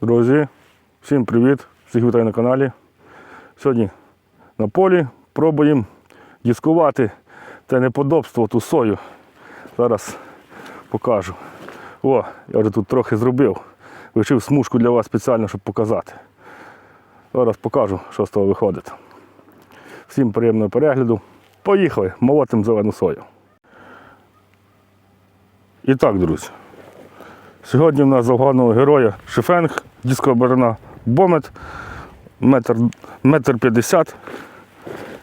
Друзі, всім привіт! Всіх вітаю на каналі. Сьогодні на полі пробуємо дискувати те неподобство, ту сою. Зараз покажу. О, я вже тут трохи зробив. Вишив смужку для вас спеціально, щоб показати. Зараз покажу, що з того виходить. Всім приємного перегляду. Поїхали, молотим зелену сою. І так, друзі. Сьогодні в нас за героя Шифенг, дискоберна Бомет, метр, метр п'ятдесят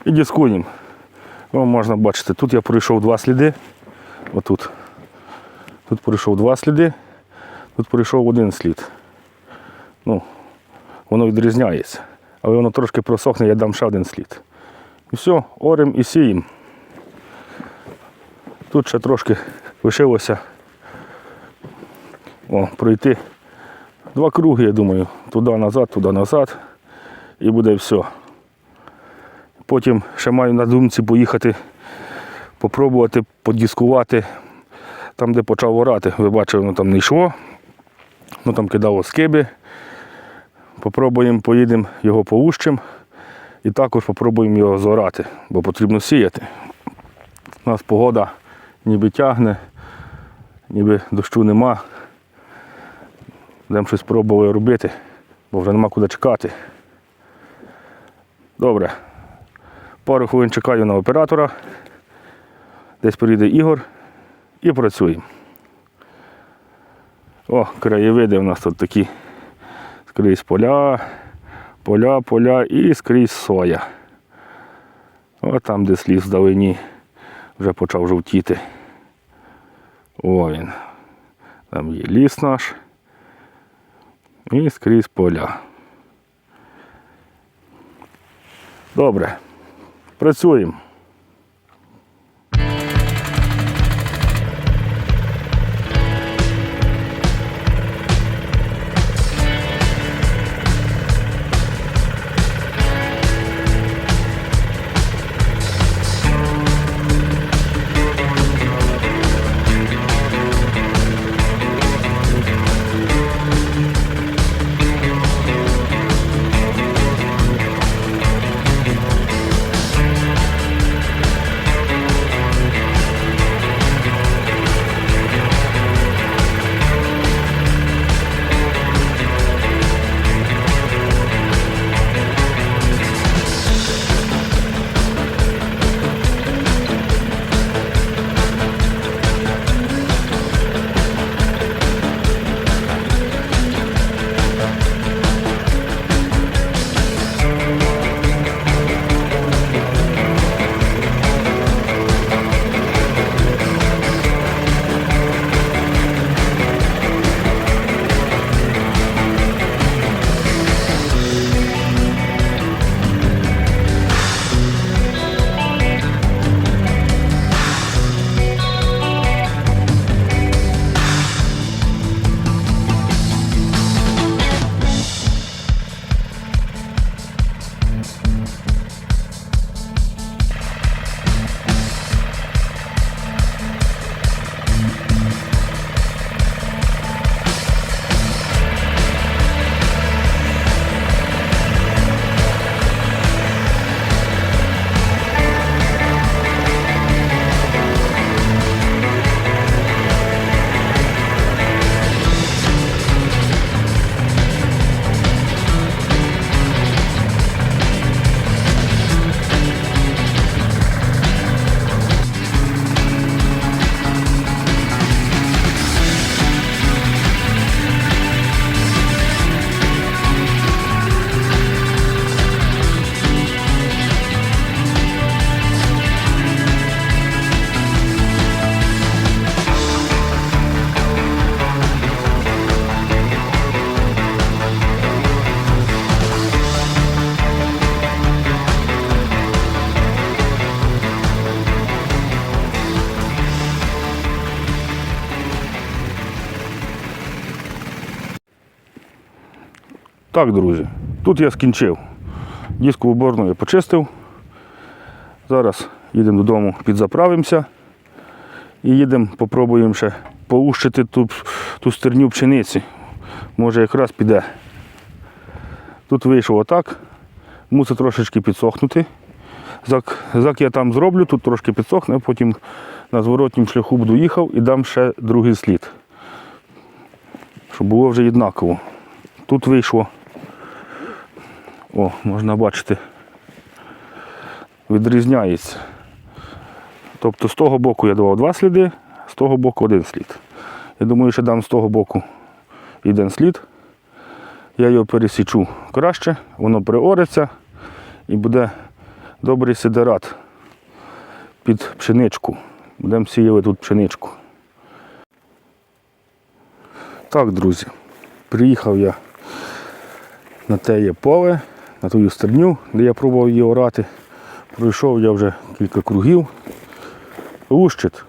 і дискуємо. Можна бачити, тут я пройшов два сліди. Отут. Тут пройшов два сліди, тут пройшов один слід. Ну, воно відрізняється. Але воно трошки просохне, я дам ще один слід. І все, орем і сіємо. Тут ще трошки лишилося о, пройти два круги, я думаю, туди назад, туди назад. І буде все. Потім ще маю на думці поїхати, попробувати подіскувати там, де почав орати. Ви бачили, воно там не йшло. Ну там кидало скиби. Попробуємо, поїдемо його поущим і також попробуємо його зорати, бо потрібно сіяти. У нас погода ніби тягне, ніби дощу нема. Будемо щось пробували робити, бо вже нема куди чекати. Добре. Пару хвилин чекаю на оператора. Десь приїде Ігор і працюємо. О, краєвиди у нас тут такі скрізь поля, поля, поля і скрізь соя. О, там, де сліз вдалині, вже почав жовтіти. О він. Там є ліс наш. І скрізь поля. Добре. Працюємо. Так, друзі, тут я скінчив. Диску уборну я почистив. Зараз їдемо додому, підзаправимося і їдемо, попробуємо ще поущити ту, ту стерню пшениці. Може якраз піде Тут вийшов отак, мусить трошечки підсохнути. Зак, зак я там зроблю, тут трошки підсохне, потім на зворотнім шляху буду їхав і дам ще другий слід. Щоб було вже однаково. Тут вийшло. О, можна бачити. Відрізняється. Тобто з того боку я давав два сліди, з того боку один слід. Я думаю, що дам з того боку один слід. Я його пересічу краще, воно приориться і буде добрий сидерат під пшеничку. Будемо сіяти тут пшеничку. Так, друзі, приїхав я на те є поле, на ту стерню, де я пробував її орати. Пройшов я вже кілька кругів. Лущить.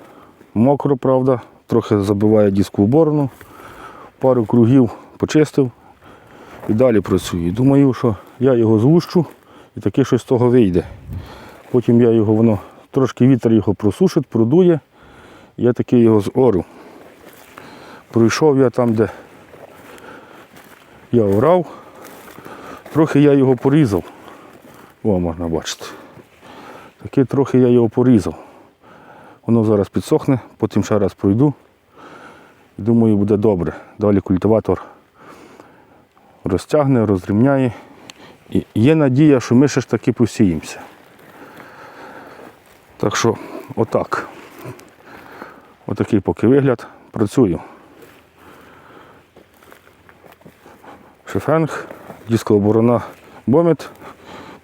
Мокро, правда, трохи забиває диску в борону. Пару кругів почистив і далі працюю. Думаю, що я його злущу і таки щось з того вийде. Потім я його, воно, трошки вітер його просушить, продує. Я таки його зору. Пройшов я там, де я орав. Трохи я його порізав. О, можна бачити. Таки трохи я його порізав. Воно зараз підсохне, потім ще раз пройду. І думаю, буде добре. Далі культиватор розтягне, розрівняє. І є надія, що ми ще ж таки посіємося. Так що, отак. Отакий поки вигляд. Працюю. Шефенг, дискова борона бомет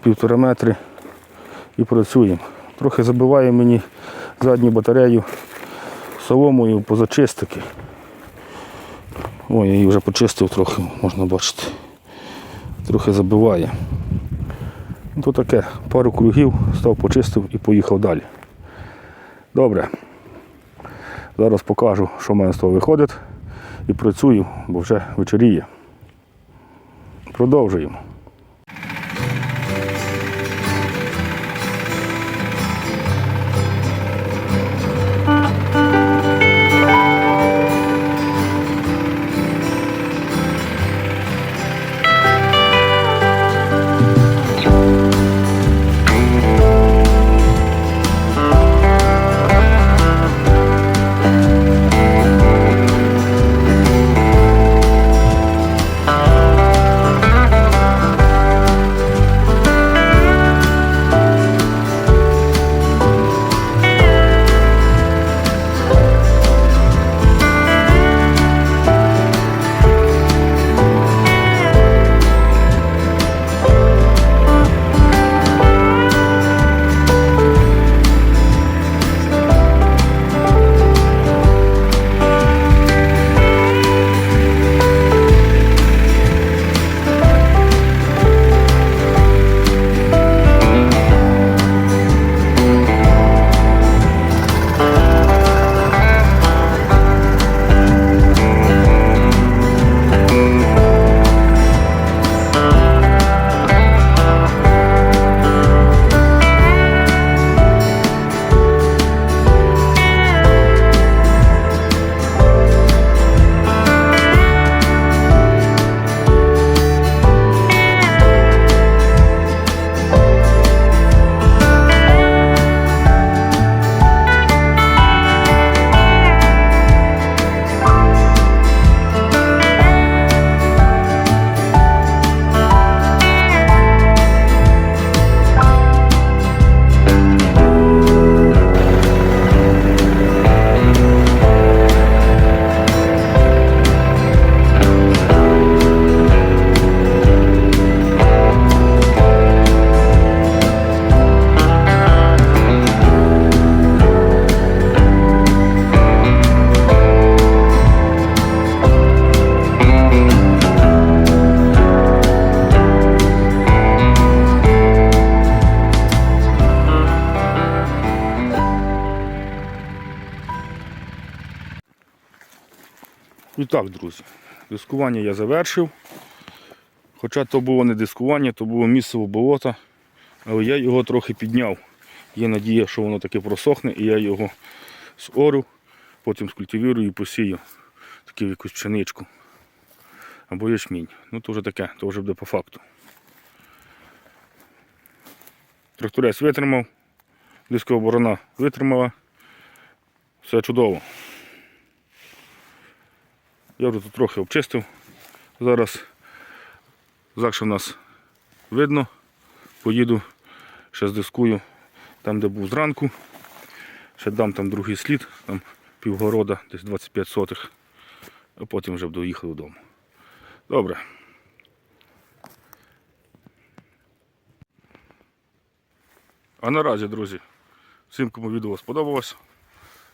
півтора метри і працюємо. Трохи забиває мені задню батарею соломою позачистики. Ой, я її вже почистив трохи, можна бачити. Трохи забиває. Ну, То таке, пару кругів, став почистив і поїхав далі. Добре. Зараз покажу, що в мене з того виходить. І працюю, бо вже вечоріє. Продовжуємо. І так, друзі, дискування я завершив. Хоча то було не дискування, то було місцево болото, але я його трохи підняв. Є надія, що воно таке просохне і я його зорю, потім скультивірую і посію таку якусь пшеничку або ячмінь. Ну то вже таке, то вже буде по факту. Тракторець витримав, дискова борона витримала, все чудово. Я вже тут трохи обчистив. Зараз закше в нас видно. Поїду, ще здискую там, де був зранку. Ще дам там другий слід, там півгорода, десь 25 сотих, а потім вже доїхав додому. Добре. А наразі, друзі, всім, кому відео сподобалось,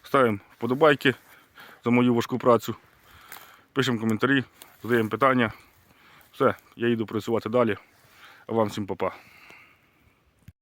ставимо вподобайки за мою важку працю, пишемо коментарі, задаємо питання. Все, я їду працювати далі. А вам всім па-па.